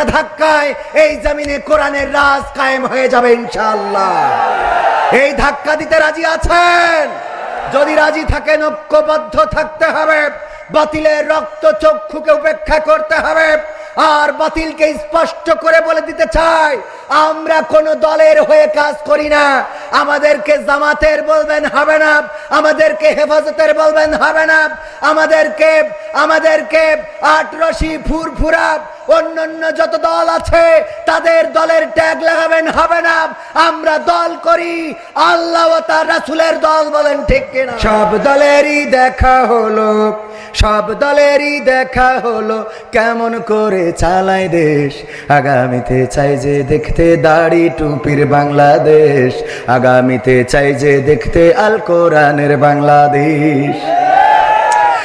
একটা ধাক্কায় এই জমিনে কোরআনের রাজ কায়েম হয়ে যাবে ইনশাআল্লাহ। এই ধাক্কা দিতে রাজি আছেন? যদি রাজি থাকেন, ঐক্যবদ্ধ থাকতে হবে। বাতিলের রক্ত চক্ষুকে উপেক্ষা করতে হবে। আর বাতিলকে স্পষ্ট করে বলে দিতে চাই, আমরা কোন দলের হয়ে কাজ করি না। আমাদেরকে জামাতের বলবেন হবে না, আমাদেরকে হেফাজতের বলবেন হবে না। আমাদেরকে আমাদেরকে আটরশি ফুরফুরা অন্যান্য যত দল আছে, তাদের দলের ট্যাগ লাগাবেন, হবে না। আমরা দল করি, আল্লাহ তার রাসুলের দল বলেন, ঠিক কিনা? সব দলেরই দেখা হলো, সব দলেরই দেখা হলো, কেমন করে চালায় দেশ। আগামীতে চাই যে দেখতে দাড়ি টুপির বাংলাদেশ। আগামীতে চাই যে দেখতে আল কোরআনের বাংলাদেশ।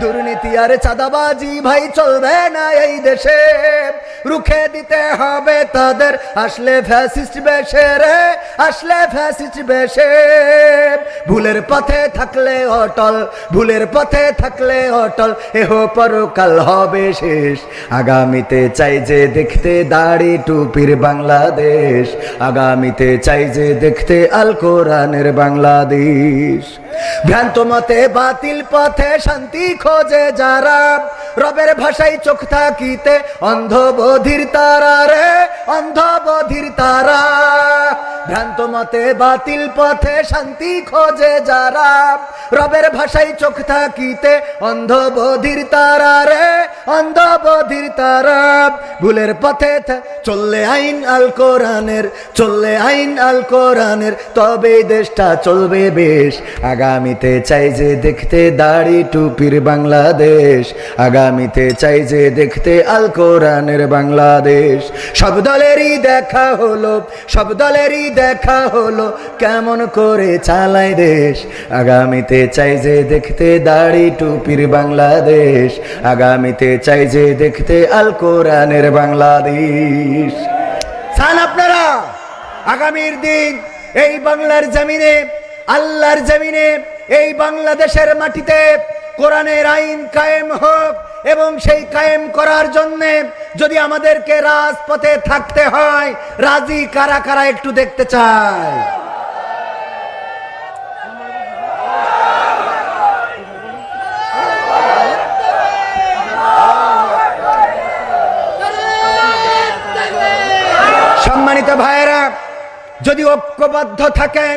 দুর্নীতি আর চাঁদাবাজি ভাই, চলবে না এই দেশে। রুখে দিতে হবে তাদের। আসলে ফ্যাসিস্ট বেশে রে, আসলে ফ্যাসিস্ট বেশে। ভুলের পথে থাকলে অটল, ভুলের পথে থাকলে অটল, এহ পরকাল হবে শেষ। আগামীতে চাই যে দেখতে দাড়ি টুপির বাংলাদেশ। আগামীতে চাই যে দেখতে আল কোরআনের বাংলাদেশ। ভ্রান্ত মতে বাতিল পথে শান্তি খোঁজে যারা, রবের ভাষায় চোখ থাকিতে অন্ধবধির তারা রে, অন্ধবধির তারা। ভ্রান্ত মতে বাতিল পথে শান্তি খোঁজে যারা, রবের ভাষায় চোখ থাকিতে অন্ধবধির তারা রে, অন্ধবধির তারা। ভুলের পথে চললে আইন আল কোরআনের, চললে আইন আল কোরআনের তবে দেশটা চলবে বেশ। আগামীতে চাই যে দেখতে দাড়ি টুপির বাংলাদেশ। আগামীতে চাই যে দেখতে আল কোরআনের বাংলাদেশ। সব দলেরই দেখা হলো, সব দলেরই দেখা হলো, কেমন করে চালায় দেশ। আগামীতে চাই যে দেখতে দাড়ি টুপির বাংলাদেশ। আগামীতে চাই যে দেখতে আল কোরআনের বাংলাদেশ। চান আপনারা, আগামীর দিন এই বাংলার জমিনে, আল্লাহর জমিনে, এই বাংলাদেশের মাটিতে কোরআনের আইন কায়েম হোক এবং সেই কায়েম করার জন্যে যদি আমাদেরকে রাজপথে থাকতে হয়, রাজি কারা কারা একটু দেখতে চায় সম্মানিত ভাইয়েরা, যদি ঐক্যবদ্ধ থাকেন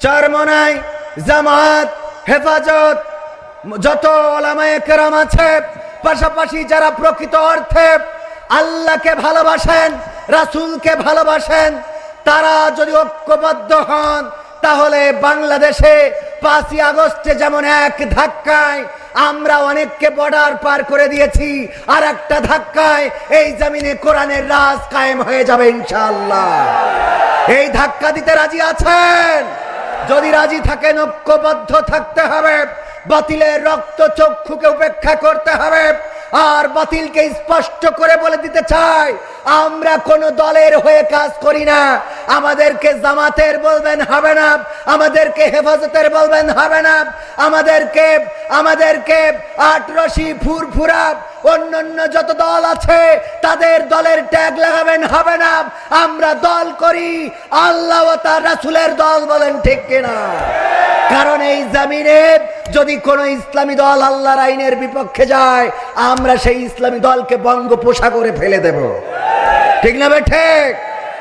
চরমনাই জামাত, হেফাজত যত ওলামায়ে কেরাম আছে, পাশাপাশি যারা প্রকৃত অর্থে আল্লাহকে ভালোবাসেন, রাসূলকে ভালোবাসেন, তারা যদি ঐক্যবদ্ধ হন, তাহলে বাংলাদেশে পাঁচই আগস্টে যেমন এক ধাক্কায় আমরা অনেককে বর্ডার পার করে দিয়েছি, আর একটা ধাক্কায় এই জমিনে কোরআনের রাজ কায়েম হয়ে যাবে ইনশাআল্লাহ। এই ধাক্কা দিতে রাজি আছেন? যদি রাজি থাকেন, ঐক্যবদ্ধ থাকতে হবে। বাতিলের রক্ত চক্ষুকে উপেক্ষা করতে হবে। আর বাতিলকে স্পষ্ট করে বলে দিতে চাই, আমরা কোন দলের হয়ে কাজ করি না। আমাদেরকে জামাতের বলবেন হবে না, আমাদেরকে হেফাজতের বলবেন হবে না। আমাদেরকে আমাদেরকে আটরশি ফুরফুরা, অন্যান্য যত দল আছে, তাদের দলের ট্যাগ লাগাবেন হবে না। আমরা দল করি, আল্লাহ তার রাসুলের দল বলেন ঠিক কিনা? কারণ এই জামিনে যদি কোন ইসলামী দল আল্লাহর আইনের বিপক্ষে যায়, আমরা সেই ইসলামী দলকে বঙ্গ পোষা করে ফেলে দেব। ঠিক না ঠিক?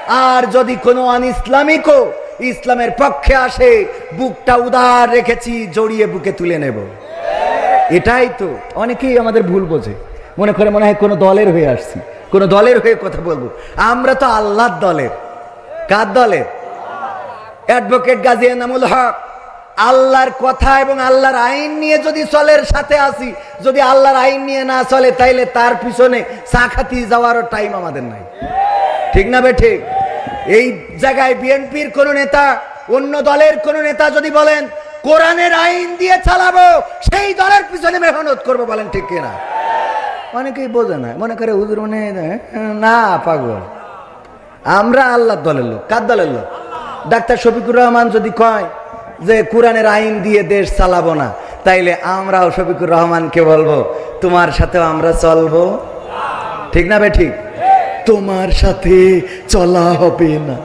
আর যদি কোনো আন ইসলামিকও ইসলামের পক্ষে আসে, বুকটা উদার রেখেছি, জড়িয়ে বুকে তুলে নেব। এটাই তো, অনেকেই আমাদের ভুল বোঝে। মনে করে মনে হয় কোনো দলের হয়ে আসছি। কোনো দলের হয়ে কথা বলব। আমরা তো আল্লাহর দলের। কার দলের? অ্যাডভোকেট গাজী এনামুল হক। আল্লাহর কথা এবং আল্লাহর আইন নিয়ে যদি চলের সাথে আসি, যদি আল্লাহর আইন নিয়ে না চলে, তাইলে তার পিছনে সাখাতি যাওয়ারও টাইম আমাদের নাই। ঠিক না বে ঠিক? এই জায়গায় বিএনপির কোন নেতা, অন্য দলের কোন নেতা যদি বলেন, কোরআনের আইন দিয়ে চালাবো, সেই দলের পিছনে মেহনত করব, বলেন ঠিক কিনা? অনেকেই বোঝে না, মনে করে হুজুর মনে না, পাগল। আমরা আল্লাহর দলের লোক। কার দলের লোক? ডাক্তার শফিকুর রহমান যদি কয় যে কোরআনের আইন দিয়ে দেশ চালাবো না তাইলে আমরাও শফিকুর রহমানকে বলব তোমার সাথেও আমরা চলবো। ঠিক না বে ঠিক? তোমার সাথে চলা হবে না।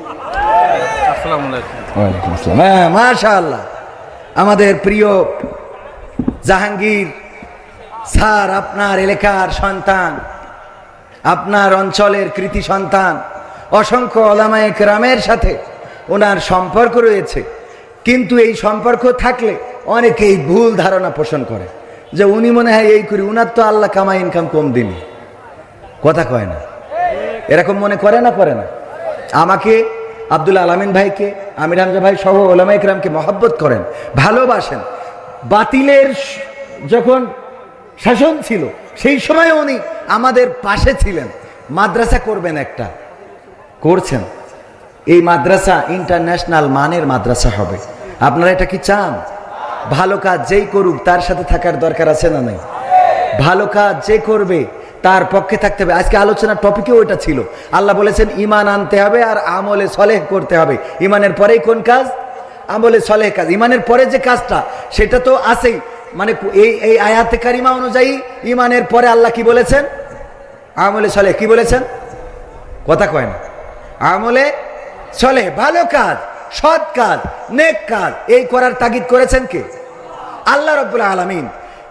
আসসালামু আলাইকুম। ওয়ালাইকুম আসসালাম। হ্যাঁ মাশাআল্লাহ। আমাদের প্রিয় জাহাঙ্গীর স্যার আপনার এলাকার সন্তান আপনার অঞ্চলের কৃতি সন্তান অসংখ্য ওলামায়ে রামের সাথে ওনার সম্পর্ক রয়েছে। কিন্তু এই সম্পর্ক থাকলে অনেকেই ভুল ধারণা পোষণ করে। যে উনি মনে হয় এই করি, উনার তো আল্লাহ কামা ইনকাম কম দিনই কথা কয় না। এরকম মনে করে না করে না। আমাকে আব্দুল আলামিন ভাইকে, আমির হামজা ভাই সহ ওলামা ইকরামকে মহব্বত করেন, ভালোবাসেন। বাতিলের যখন শাসন ছিল, সেই সময় উনি আমাদের পাশে ছিলেন। মাদ্রাসা করবেন একটা। করছেন। এই মাদ্রাসা ইন্টারন্যাশনাল মানের মাদ্রাসা হবে। আপনারা এটা কি চান? ভালো কাজ যেই করুক, তার সাথে থাকার দরকার আছে না নাই? ভালো কাজ যে করবে, তার পক্ষে থাকতে হবে। আজকে আলোচনার টপিকেও ওটা ছিল। আল্লাহ বলেছেন ইমান আনতে হবে আর আমলে সলেহ করতে হবে। ইমানের পরেই কোন কাজ? আমলে সলেহ কাজ। ইমানের পরে যে কাজটা, সেটা তো আছেই। মানে এই এই আয়াতে কারিমা অনুযায়ী ইমানের পরে আল্লাহ কি বলেছেন? আমলে সলেহ। কি বলেছেন? কথা কয় না। আমলে চলে ভালো কাজ। সৎ কাজ, নেক কাজ, এই করার তাগিদ করেছেন কে? আল্লাহ রব্বুল আলমিন।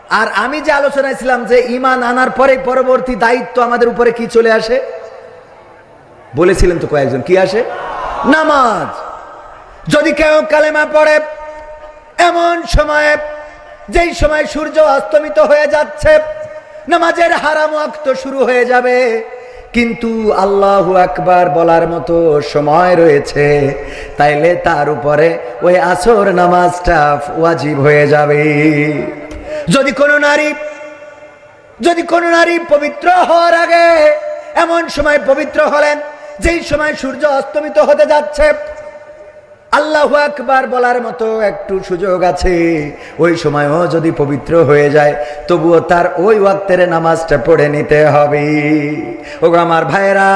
আর আমি যে আলোচনায় ছিলাম যে ইমান আনার পরে পরবর্তী দায়িত্ব আমাদের উপরে কি চলে আসে? বলেছিলেন তো কয়েকজন, কি আসে? নামাজ। যদি কেউ কালেমা পড়ে, এমন সময়ে, যেই সময় সূর্য অস্তমিত হয়ে যাচ্ছে, নামাজের হারাম ওয়াক্ত শুরু হয়ে যাবে। কিন্তু আল্লাহ আকবার বলার মতো সময় রয়েছে, তাইলে তার উপরে ওই আসর নামাজটা ওয়াজিব হয়ে যাবে। যদি কোনো নারী, যদি কোনো নারী পবিত্র হওয়ার আগে এমন সময় পবিত্র হলেন, যেই সময় সূর্য অস্তমিত হতে যাচ্ছে আল্লাহু আকবার বলার মতো একটু সুযোগ আছে। ওই সময়ও যদি পবিত্র হয়ে যায়, তবুও তার ওই ওয়াক্তের নামাজটা পড়ে নিতে হবে। ও আমার ভাইরা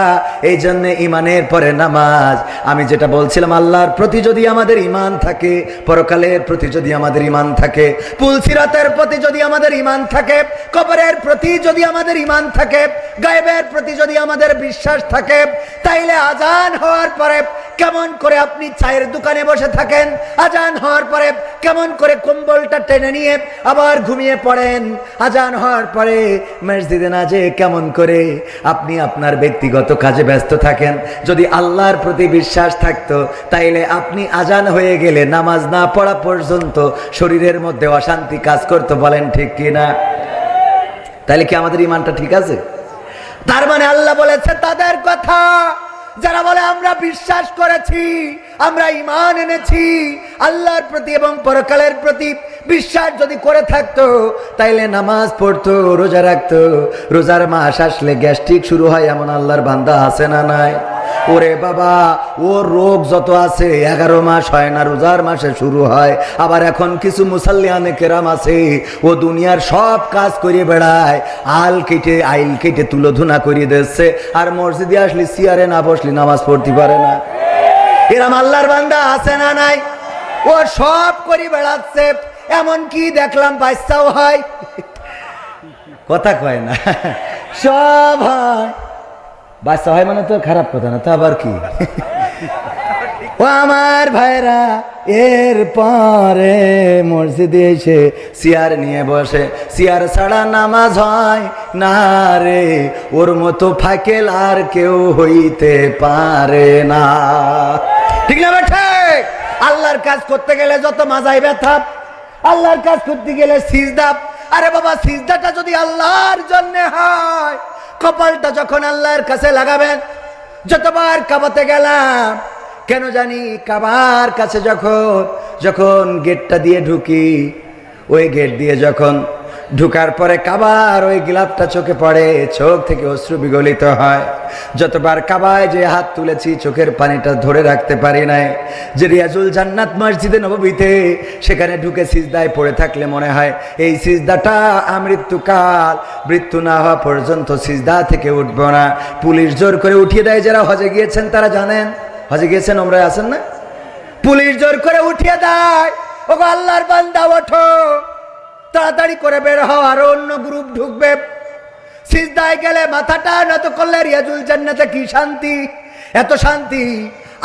এই জন্য ইমানের পরে নামাজ, আমি যেটা বলছিলাম, আল্লাহর প্রতি যদি আমাদের ইমান থাকে, পরকালের প্রতি যদি আমাদের ইমান থাকে, পুলসিরাতের প্রতি যদি আমাদের ইমান থাকে, কবরের প্রতি যদি আমাদের ইমান থাকে, গায়েবের প্রতি যদি আমাদের বিশ্বাস থাকে, তাইলে আজান হওয়ার পরে কেমন করে আপনি চায়ের দোকানে বসে থাকেন। আজান হওয়ার পরে কেমন করে কম্বলটা টেনে নিয়ে আবার ঘুমিয়ে পড়েন। আজান হওয়ার পরে মসজিদে না যে কেমন করে আপনি আপনার ব্যক্তিগত কাজে ব্যস্ত থাকেন। যদি আল্লাহর প্রতি বিশ্বাস থাকতো, তাইলে আপনি আজান হয়ে গেলে নামাজ না পড়া পর্যন্ত শরীরের মধ্যে অশান্তি কাজ করতো বলেন ঠিক কি না তাহলে কি আমাদের ইমানটা ঠিক আছে? তার মানে আল্লাহ বলেছে, তাদের কথা যারা বলে, আমরা বিশ্বাস করেছি, আমরা ইমান এনেছি, আল্লাহর প্রতি এবং পরকালের প্রতি বিশ্বাস যদি করে থাকতো, তাইলে নামাজ পড়তো, রোজা রাখতো, রোজার মাস আসলে গ্যাস্ট্রিক শুরু হয় এমন আল্লাহর বান্দা আছে না নাই? ওরে বাবা, ওর রোগ যত আছে, এগারো মাস হয় না, রোজার মাসে শুরু হয়। আবার এখন কিছু মুসাল্লিয়ানে কেরাম আছে, ও দুনিয়ার সব কাজ করে বেড়ায়, আল কেটে, আইল কেটে, তুলোধুনা করিয়ে দিচ্ছে। আর মসজিদে আসলে, সিয়ারে না বসলে, নামাজ পড়তে পারে না। এরম আল্লাহর বান্দা আছে না নাই? ও সব করি বেড়াচ্ছে, এমন কি দেখলাম, বাচ্চাও হয়? কথা কয় না। সব হয়। বাচ্চা হয় মানে তো খারাপ কথা না, তা আবার কি? ও আমার ভাইরা, এর পরে মসজিদে এসে সিয়ার নিয়ে বসে। সিয়ার ছাড়া নামাজ হয় না রে, ওর মতো ফাকেল আর কেউ হইতে পারে না। ঠিক না বেঠে? আল্লাহর কাজ করতে গেলে যত মাজাই ব্যথা, আল্লাহর কাজ করতে গেলে সিজদাপ আরে বাবা, সিজদাটা যদি আল্লাহর জন্য হয় কপালটা যখন আল্লাহর কাছে লাগাবেন, যতবার কাবাতে গেলাম, কেন জানি কাবার কাছে যখন যখন গেটটা দিয়ে ঢুকি, ওই গেট দিয়ে যখন ঢুকার পরে কাবার ওই গিলাপটা চোখে পড়ে, চোখ থেকে অশ্রু বিগলিত হয়। যতবার কাবায় যে হাত তুলেছি, চোখের পানিটা ধরে রাখতে পারি নাই। যে রিয়াজুল জান্নাত মসজিদে নববীতে, সেখানে ঢুকে সিজদায় পড়ে থাকলে মনে হয়, এই সিজদাটা আমৃত্যুকাল। মৃত্যু না হওয়া পর্যন্ত সিজদা থেকে উঠবো না। পুলিশ জোর করে উঠিয়ে দেয়, যারা হজে গিয়েছেন তারা জানেন। হজে গিয়েছেন ওমরা আছেন না? পুলিশ জোর করে উঠিয়ে দেয়, ওগো আল্লাহর বান্দা ওঠো। তাড়াতাড়ি করে বের হও, আরও অন্য গ্রুপ ঢুকবে। সিজদায় গেলে মাথাটা নত করলে রিয়াজুল জান্নাতে কি শান্তি? এত শান্তি।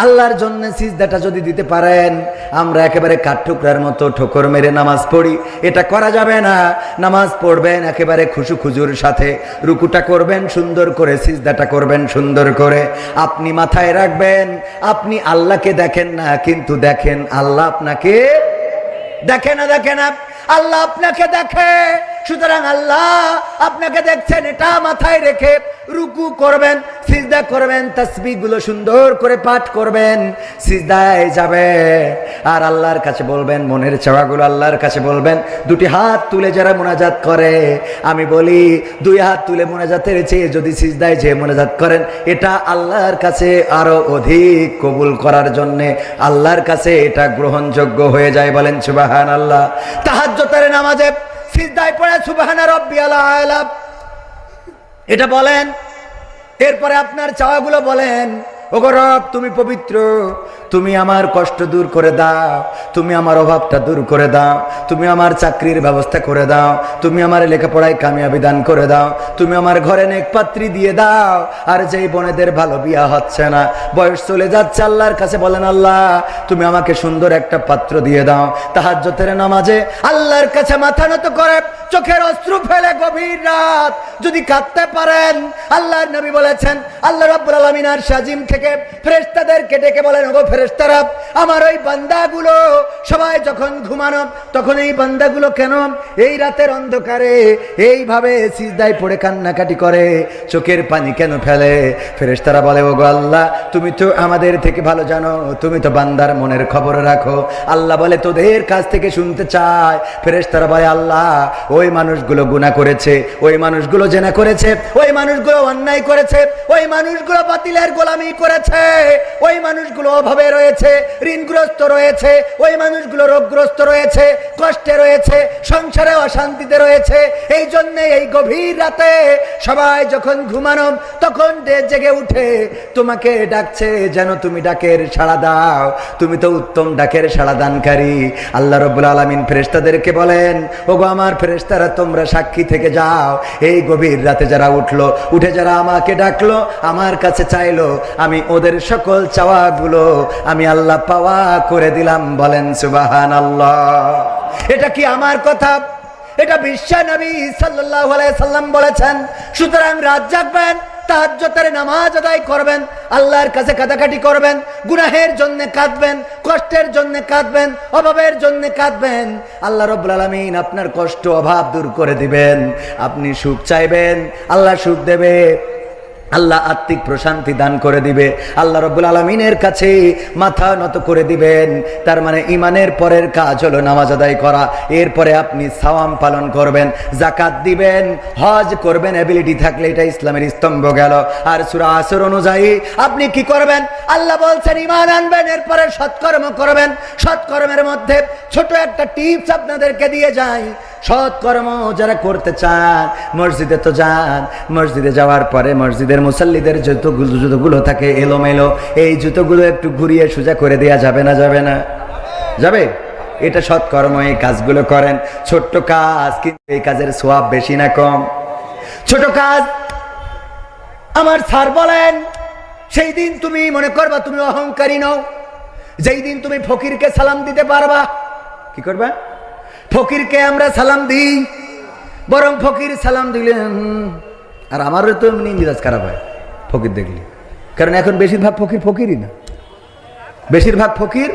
আল্লাহর জন্য সিজদাটা যদি দিতে পারেন, আমরা একেবারে কাঠঠুকরার মতো ঠোকর মেরে নামাজ পড়ি। এটা করা যাবে না। নামাজ পড়বেন একেবারে খুশু খুজুর সাথে। রুকুটা করবেন, সুন্দর করে, সিজদাটা করবেন, সুন্দর করে। আপনি মাথায় রাখবেন, আপনি আল্লাহকে দেখেন না, কিন্তু দেখেন আল্লাহ আপনাকে দেখে না দেখে না। আল্লাহ আপনাকে দেখে। সুতরাং আল্লাহ আপনাকে দেখছেন, এটা মাথায় রেখে রুকু করবেন, সিজদা করবেন তসবি গুলো সুন্দর করে পাঠ করবেন, সিজদায় যাবে। আর আল্লাহর কাছে বলবেন, মনের চাওয়াগুলো আল্লাহর কাছে বলবেন, দুটি হাত তুলে যারা মোনাজাত করে, আমি বলি, দুই হাত তুলে মোনাজাতের চেয়ে যদি সিজদায় যে মোনাজাত করেন, এটা আল্লাহর কাছে আরও অধিক কবুল করার জন্য আল্লাহর কাছে এটা গ্রহণযোগ্য হয়ে যায় বলেন সুবাহান আল্লাহ তাহাজ্জতের নামাজে সিজদায় পড়ে সুবাহানা রব্বি আলা। এটা বলেন, এরপরে আপনার চাওয়াগুলো বলেন, ওগো রব, তুমি পবিত্র তুমি আমার কষ্ট দূর করে দাও, তুমি আমার অভাবটা দূর করে দাও, তুমি আমার চাকরির ব্যবস্থা করে দাও, তুমি আমার লেখাপড়ায় কামিয়াবি দান করে দাও, তুমি আমার ঘরে নেক পাত্রী দিয়ে দাও, আর যেই বোনেদের ভালো বিয়া হচ্ছে না, বয়স চলে যাচ্ছে, আল্লাহর কাছে বলেন, আল্লাহ, তুমি আমাকে সুন্দর একটা পাত্র দিয়ে দাও। তাহাজ্জতের নামাজে আল্লাহর কাছে মাথা নত করে, চোখের অশ্রু ফেলে গভীর রাত। যদি কাঁদতে পারেন, আল্লাহর নবী বলেছেন, আল্লাহ রাব্বুল আলামিন আর সাজিম থেকে ফেরেশতাদেরকে ডেকে বলেন, ওগো ফেরেশতারা, আমার ওই বান্দাগুলো সবাই যখন ঘুমানো, তখন এই বান্দাগুলো কেন এই রাতের অন্ধকারে এইভাবে সিজদায় পড়ে কান্নাকাটি করে? চোখের পানি কেন ফেলে? ফেরেশতারা বলে, ওগো আল্লাহ, তুমি তো আমাদের থেকে ভালো জানো, তুমি তো বান্দার মনের খবর রাখো। আল্লাহ বলে, তোদের কাছ থেকে শুনতে চায়। ফেরেশতারা বলে, আল্লাহ, ওই মানুষগুলো গুনাহ করেছে, ওই মানুষগুলো জেনা করেছে, ওই মানুষগুলো অন্যায় করেছে, ওই মানুষগুলো বাতিলের গোলামি করেছে, ওই মানুষগুলো অভাবে রয়েছে, ঋণগ্রস্ত রয়েছে, ওই মানুষগুলো রোগগ্রস্ত রয়েছে, কষ্টে রয়েছে, সংসারে অশান্তিতে রয়েছে। এই জন্য এই গভীর রাতে সবাই যখন ঘুমানো, তখন জেগে উঠে, তোমাকে ডাকছে যেন তুমি ডাকের সাড়া দাও। তুমি তো উত্তম ডাকের সাড়া দানকারী। আল্লাহ রব্বুল আলমিন ফেরেস্তাদেরকে বলেন, ওগো আমার ফেরেস্তারা তোমরা সাক্ষী থেকে যাও। এই গভীর রাতে যারা উঠল, উঠে যারা আমাকে ডাকলো, আমার কাছে চাইলো, আমি ওদের সকল চাওয়াগুলো আমি আল্লাহ পাওয়া করে দিলাম, বলেন সুবাহান আল্লাহ এটা কি আমার কথা? এটা বিশ্বা নবী সাল্লাল্লাহু সাল্লাম বলেছেন, সুতরাং রাত জাগবেন তাহাজ্জতের নামাজ আদায় করবেন, আল্লাহর কাছে কাটাকাটি করবেন, গুনাহের জন্য কাঁদবেন, কষ্টের জন্য কাঁদবেন, অভাবের জন্য কাঁদবেন। আল্লাহ রব্বুল আলামিন আপনার কষ্ট, অভাব দূর করে দিবেন। আপনি সুখ চাইবেন, আল্লাহ সুখ দেবে। আল্লাহ আত্মিক প্রশান্তি দান করে দিবে। আল্লাহ রব্বুল আলমিনের কাছে মাথা নত করে দিবেন। তার মানে ইমানের পরের কাজ হলো নামাজ আদায় করা। এরপরে আপনি সাওয়াম পালন করবেন জাকাত দিবেন, হজ করবেন অ্যাবিলিটি থাকলে এটা ইসলামের স্তম্ভ গেল। আর সুরা আসর অনুযায়ী আপনি কি করবেন? আল্লাহ বলছেন ইমান আনবেন, এরপরে সৎকর্ম করবেন। সৎকর্মের মধ্যে ছোট একটা টিপস আপনাদেরকে দিয়ে যাই। সৎকর্ম যারা করতে চান, মসজিদে তো যান। মসজিদে যাওয়ার পরে মসজিদের মুসল্লিদের জুতোগুলো জুতোগুলো থাকে, এলোমেলো, এই জুতোগুলো একটু ঘুরিয়ে সোজা করে দেয়া যাবে না যাবে না? যাবে? এটা সৎকর্ম, এই কাজগুলো করেন। ছোট্ট কাজ, কিন্তু এই কাজের সোয়াব বেশি না কম। ছোট কাজ, আমার স্যার বলেন, সেই দিন তুমি মনে করবা তুমি অহংকারী নও। যেই দিন তুমি ফকিরকে সালাম দিতে পারবা। কি করবা? ফকিরকে আমরা সালাম দিই। বরং ফকির সালাম দিলেন। আর আমারও তো এমনি মিরাজ খারাপ হয় ফকির দেখলে। কারণ এখন বেশিরভাগ ফকির ফকিরই না। বেশিরভাগ ফকির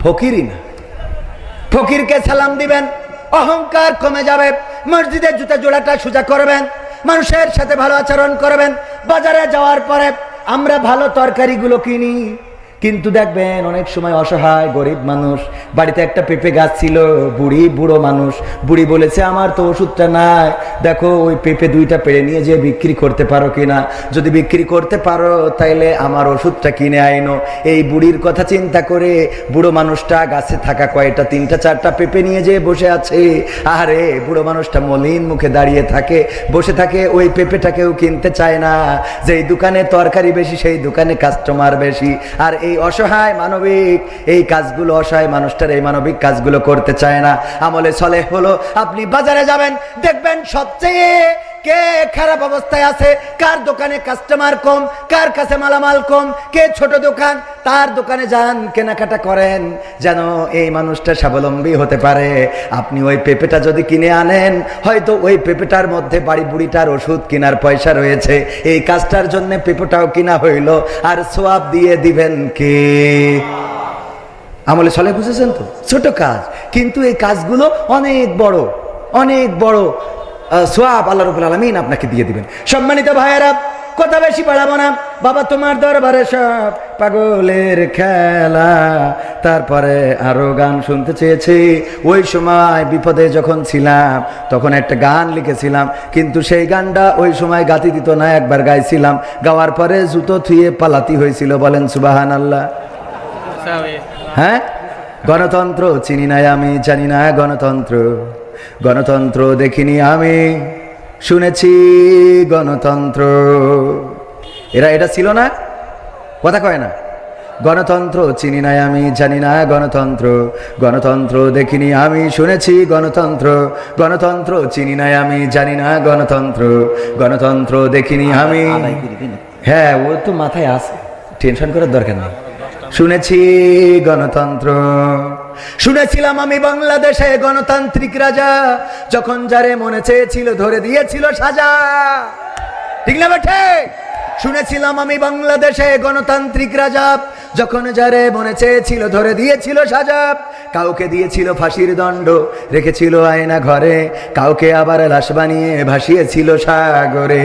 ফকিরই না। ফকিরকে সালাম দিবেন, অহংকার কমে যাবে, মসজিদের জুতা জোড়াটা সোজা করবেন, মানুষের সাথে ভালো আচরণ করবেন, বাজারে যাওয়ার পরে আমরা ভালো তরকারিগুলো কিনি। কিন্তু দেখবেন অনেক সময় অসহায়, গরিব মানুষ। বাড়িতে একটা পেঁপে গাছ ছিল, বুড়ি বুড়ো মানুষ। বুড়ি বলেছে, আমার তো ওষুধটা নাই। দেখো, ওই পেঁপে দুইটা পেড়ে নিয়ে যে বিক্রি করতে পারো কিনা? যদি বিক্রি করতে পারো, তাইলে আমার ওষুধটা কিনে আইনো। এই বুড়ির কথা চিন্তা করে বুড়ো মানুষটা গাছে থাকা কয়টা, তিনটা, চারটা পেঁপে নিয়ে যে বসে আছে। আরে বুড়ো মানুষটা মলিন মুখে দাঁড়িয়ে থাকে। বসে থাকে, ওই পেঁপেটা কেউ কিনতে চায় না। যেই দোকানে তরকারি বেশি, সেই দোকানে কাস্টমার বেশি। আর এই অসহায় মানবিক, এই কাজগুলো অসহায় মানুষটার এই মানবিক কাজগুলো করতে চায় না। আমলে চলে হলো, আপনি বাজারে যাবেন, দেখবেন সবচেয়ে কে খারাপ অবস্থায় আছে? কার দোকানে কাস্টমার কম? কার কাছে মালামাল কম? কে ছোট দোকান? তার দোকানে যান, কেনাকাটা করেন। যেন এই মানুষটা স্বাবলম্বী হতে পারে। আপনি ওই পেঁপেটা যদি কিনে আনেন, হয়তো ওই পেঁপেটার মধ্যে বাড়ি বুড়িটার ওষুধ কেনার পয়সা রয়েছে। এই কাজটার জন্য পেঁপেটাও কিনা হইল। আর সোয়াব দিয়ে দিবেন কে? আমলে চলে বুঝেছেন তো? ছোট কাজ। কিন্তু এই কাজগুলো অনেক বড় অনেক বড়। সোয়াব আল্লাহ রবুল আলমিন আপনাকে দিয়ে দিবেন। সম্মানিত ভাইয়েরা কথা বেশি বাড়াবো না। বাবা তোমার দরবারে সব পাগলের খেলা। তারপরে আরও গান শুনতে চেয়েছি। ওই সময় বিপদে যখন ছিলাম তখন একটা গান লিখেছিলাম। কিন্তু সেই গানটা ওই সময় গাতি দিত না একবার গাইছিলাম। গাওয়ার পরে জুতো থুয়ে পালাতি হয়েছিল বলেন সুবাহান আল্লাহ হ্যাঁ? গণতন্ত্র চিনি নাই আমি জানি না গণতন্ত্র। গণতন্ত্র দেখিনি আমি। শুনেছি গণতন্ত্র। এরা এটা ছিল না? কথা কয় না। গণতন্ত্র চিনি নাই আমি জানি না গণতন্ত্র। গণতন্ত্র দেখিনি আমি শুনেছি গণতন্ত্র। গণতন্ত্র চিনি নাই আমি জানি না গণতন্ত্র। গণতন্ত্র দেখিনি আমি। হ্যাঁ ও তো মাথায় আছে। টেনশন করার দরকার নেই। শুনেছি গণতন্ত্র। শুনেছিলাম আমি বাংলাদেশে গণতান্ত্রিক রাজা, যখন যারে মনে চেয়েছিল ধরে দিয়েছিল সাজা। ঠিক না বেঠে? শুনেছিলাম আমি বাংলাদেশে গণতান্ত্রিক রাজা, যখন যারে মনে চেয়েছিল ধরে দিয়েছিল সাজা। কাউকে দিয়েছিল ফাঁসির দণ্ড, রেখেছিল আয়না ঘরে, কাউকে আবার লাশ বানিয়ে ভাসিয়েছিল সাগরে।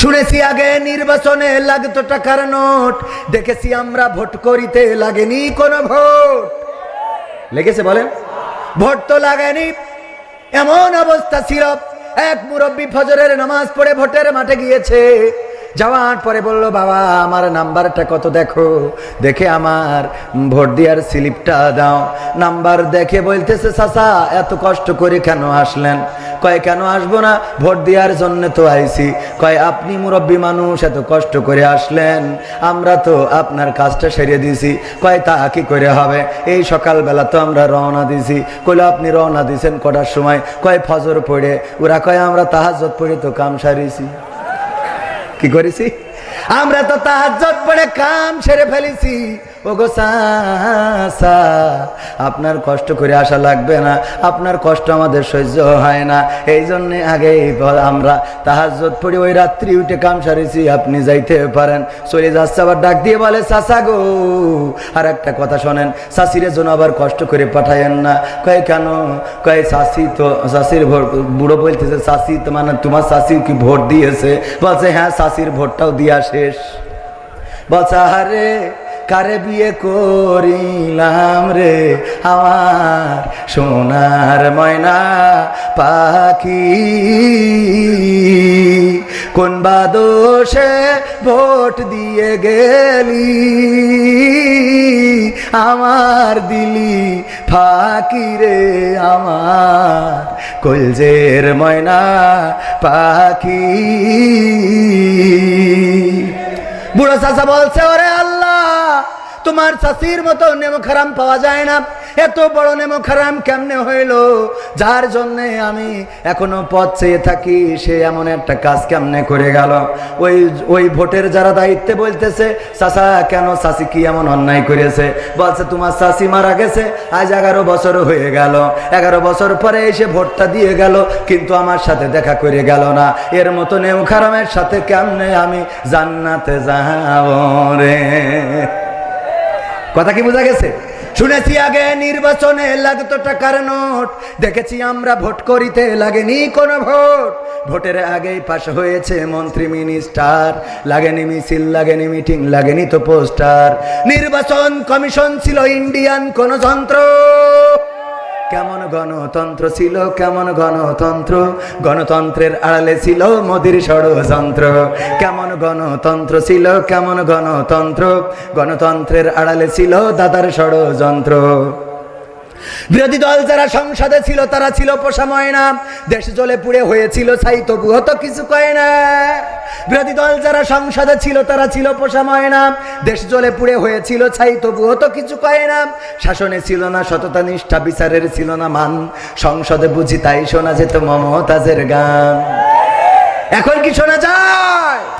শুনেছি আগে নির্বাচনে লাগতো টাকার নোট। দেখেছি আমরা ভোট করিতে লাগেনি কোন ভোট। লেগেছে বলেন? ভোট তো লাগেনি। এমন অবস্থা ছিল। এক মুরব্বী ফজরের নামাজ পড়ে ভোটের মাঠে গিয়েছে। যাওয়ার পরে বলল, বাবা, আমার নাম্বারটা কত দেখো? দেখে আমার ভোট দেওয়ার স্লিপটা দাও। নাম্বার দেখে বলতেছে, চাচা, এত কষ্ট করে কেন আসলেন? কয়, কেন আসব না? ভোট দেওয়ার জন্য তো আইছি। কয়, আপনি মুরব্বী মানুষ, এত কষ্ট করে আসলেন। আমরা তো আপনার কাজটা সেরিয়ে দিয়েছি। কয়, তা কি করে হবে? এই সকালবেলা তো আমরা রওনা দিছি কইলো, আপনি রওনা দিয়েছেন কটার সময়? কয়, ফজর পড়ে। ওরা কয়, আমরা তাহাজত পড়ে তো কাম সারিছি কি করেছি? আমরা তো তাহাজ পড়ে কাম সেরে ফেলেছি। ওগো চাচা আপনার কষ্ট করে আসা লাগবে না, আপনার কষ্ট আমাদের সহ্য হয় না। এই জন্যে আগে আমরা তাহাজ্জত পড়ি ওই রাত্রি উঠে কাম সারিছি, আপনি যাইতে পারেন। চলে যাচ্ছে আবার ডাক দিয়ে বলে চাচা গো আর একটা কথা শোনেন শাশিরের জন্য আবার কষ্ট করে পাঠায়েন না। কয়, কেন? কয় শাশি তো শাশির ভোট, বুড়ো বলতেছে শাশি তো মানে তোমার শাশি কি ভোট দিয়েছে? বলছে হ্যাঁ শাশির ভোটটাও দিয়া শেষ। বলছে আরে কারে বিয়ে করিলাম রে। আমার সোনার ময়না পাখি। কোন বাদোষে ভোট দিয়ে গেলি? আমার দিলি ফাঁকি রে। আমার কলজের ময়না পাখি। বুড়ো চাচা বলছে, ওরে আল্লাহ তোমার চাষির মতো নেম খারাম পাওয়া যায় না। এত বড় নেমো খারাম কেমনে হইল? যার জন্যে আমি এখনও পথ চেয়ে থাকি, সে এমন একটা কাজ কেমনে করে গেল? ওই ওই ভোটের যারা দায়িত্বে বলতেছে, চাচা, কেন চাষি কি এমন অন্যায় করেছে? বলছে, তোমার চাষি মারা গেছে, আজ এগারো বছর হয়ে গেল। এগারো বছর পরে এসে ভোটটা দিয়ে গেল, কিন্তু আমার সাথে দেখা করে গেল না। এর মতো নেউ খারামের সাথে কেমনে আমি জান্নাতে যাব রে? কথা কি বোঝা গেছে? শুনেছি আগে নির্বাচনে লাগতো টাকার নোট, দেখেছি আমরা ভোট করিতে লাগেনি কোনো ভোট। ভোটের আগেই পাশ হয়েছে মন্ত্রী, মিনিস্টার, লাগেনি মিছিল, লাগেনি মিটিং, লাগেনি তো পোস্টার। নির্বাচন কমিশন ছিল ইন্ডিয়ান কোন যন্ত্র। কেমন গণতন্ত্র ছিল, কেমন গণতন্ত্র? গণতন্ত্রের আড়ালে ছিল মোদির ষড়যন্ত্র। কেমন গণতন্ত্র ছিল, কেমন গণতন্ত্র? গণতন্ত্রের আড়ালে ছিল দাদার ষড়যন্ত্র। বিরোধী দল যারা সংসদে ছিল, তারা ছিল পোষা ময়না। দেশ জলে পুড়ে হয়েছিল ছাই, তবু তো কিছু কয় না। বিরোধী দল যারা সংসদে ছিল, তারা ছিল পোষা ময়না। দেশ জলে পুড়ে হয়েছিল ছাই তবুও তো কিছু কয় না। শাসনে ছিল না সততা, নিষ্ঠা, বিচারের ছিল না মান। সংসদে বুঝি তাই শোনা যেত মমতাজের গান। এখন কি শোনা যায়?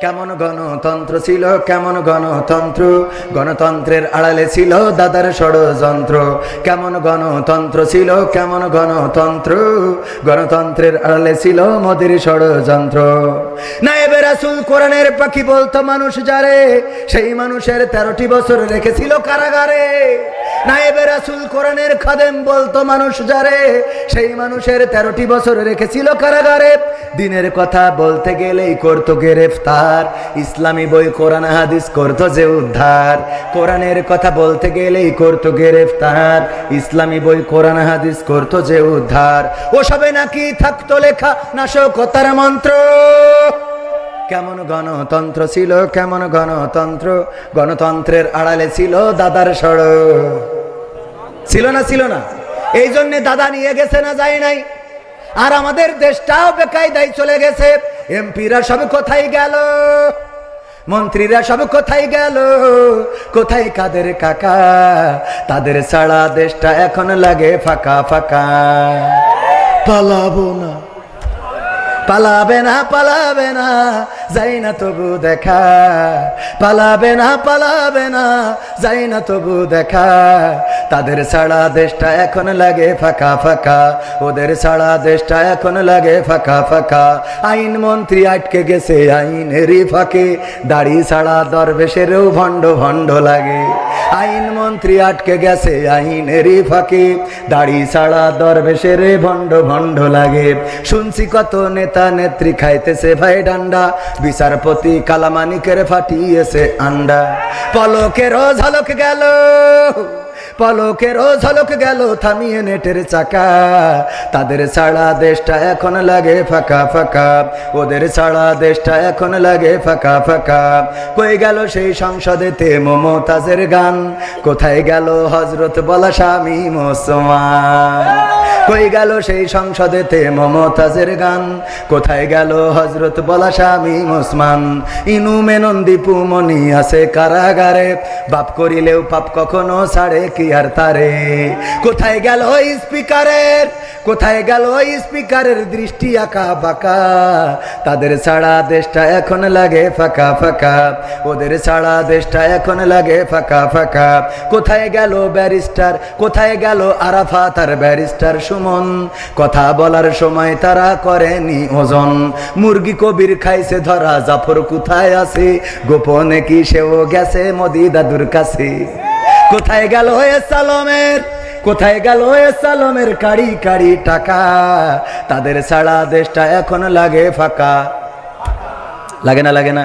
কেমন গণতন্ত্র ছিল, কেমন গণতন্ত্র? গণতন্ত্রের আড়ালে ছিল দাদার ষড়যন্ত্র। কেমন গণতন্ত্র ছিল, কেমন গণতন্ত্র? গণতন্ত্রের আড়ালে ছিল মোদির ষড়যন্ত্র। নায়েবে রাসুল কোরআনের পাখি বলতো, মানুষ যারে, সেই মানুষের তেরোটি বছর রেখেছিল কারাগারে। ইসলামী বই হাদিস করতো যে উদ্ধার। কথা বলতে করতো গ্রেফতার। ইসলামী বই, কোরআন, হাদিস করতো যে উদ্ধার। ওসবে নাকি থাকতো লেখা নাশকতার মন্ত্র। কেমন গণতন্ত্র ছিল, কেমন গণতন্ত্র? গণতন্ত্রের আড়ালে ছিল দাদার সড়ক। ছিল না ছিল না। এই জন্যে দাদা নিয়ে গেছে না যায় নাই। আর আমাদের দেশটাও বেকায়দায় চলে গেছে। এমপিরা সব কোথায় গেল? মন্ত্রীরা সব কোথায় গেল? কোথায় কাদের কাকা? তাদের ছাড়া দেশটা এখন লাগে ফাঁকা ফাঁকা। পালাবো না। পালাবে না পালাবে না, যাই না তবু দেখা। পালাবে না পালাবে না, যাই না তবু দেখা। তাদের ছাড়া দেশটা এখন লাগে ফাঁকা ফাঁকা। ওদের ছাড়া দেশটা এখন লাগে ফাঁকা ফাঁকা। আইন মন্ত্রী আটকে গেছে, আইনেরই ফাঁকে। দাড়ি ছাড়া দরবেশেরও ভণ্ড ভণ্ড লাগে। আইন মন্ত্রী আটকে গেছে, আইনেরই ফাঁকে। দাড়ি ছাড়া দরবেশের ভণ্ড ভণ্ড লাগে। শুনছি কত নেতা নেত্রী খাইতেছে ভাই ডান্ডা। বিচারপতি কালামানিকের ফাটিয়েছে আন্ডা। পলকেরও ঝলক গেল পলকেরও ঝলক গেল থামিয়ে নেটের চাকা। তাদের ছাড়া দেশটা এখন লাগে ফাঁকা ফাঁকা। ওদের ছাড়া দেশটা এখন লাগে ফাঁকা ফাঁকা। কই গেল সেই সংসদেতে মমতাজের গান? কোথায় গেল হজরত বলা স্বামী মুসলমান? কই গেল সেই সংসদেতে মমতাজের গান। কোথায় গেল হজরত বলা স্বামী মুসমান ইনু মেনন দীপু মনি আছে কারাগারে। বাপ করিলেও পাপ কখনো ছাড়ে কি আর তারে? কোথায় গেল স্পিকারের? কোথায় গেল স্পিকারের দৃষ্টি আঁকা বাঁকা? তাদের ছাড়া দেশটা এখন লাগে ফাঁকা ফাঁকা। ওদের ছাড়া দেশটা এখন লাগে ফাঁকা ফাঁকা। কোথায় গেল ব্যারিস্টার? কোথায় গেল আরাফা তার ব্যারিস্টার? সুমন। কথা বলার সময় তারা করেনি ওজন। মুরগি কবির খাইছে, ধরা জাফর কোথায় আছে? গোপনে কি সেও গেছে মোদি দাদুর কাছে? কোথায় গেল এ সালমের? কোথায় গেল এ সালমের কাড়ি কাড়ি টাকা? তাদের ছাড়া দেশটা এখন লাগে ফাঁকা। লাগে না লাগে না।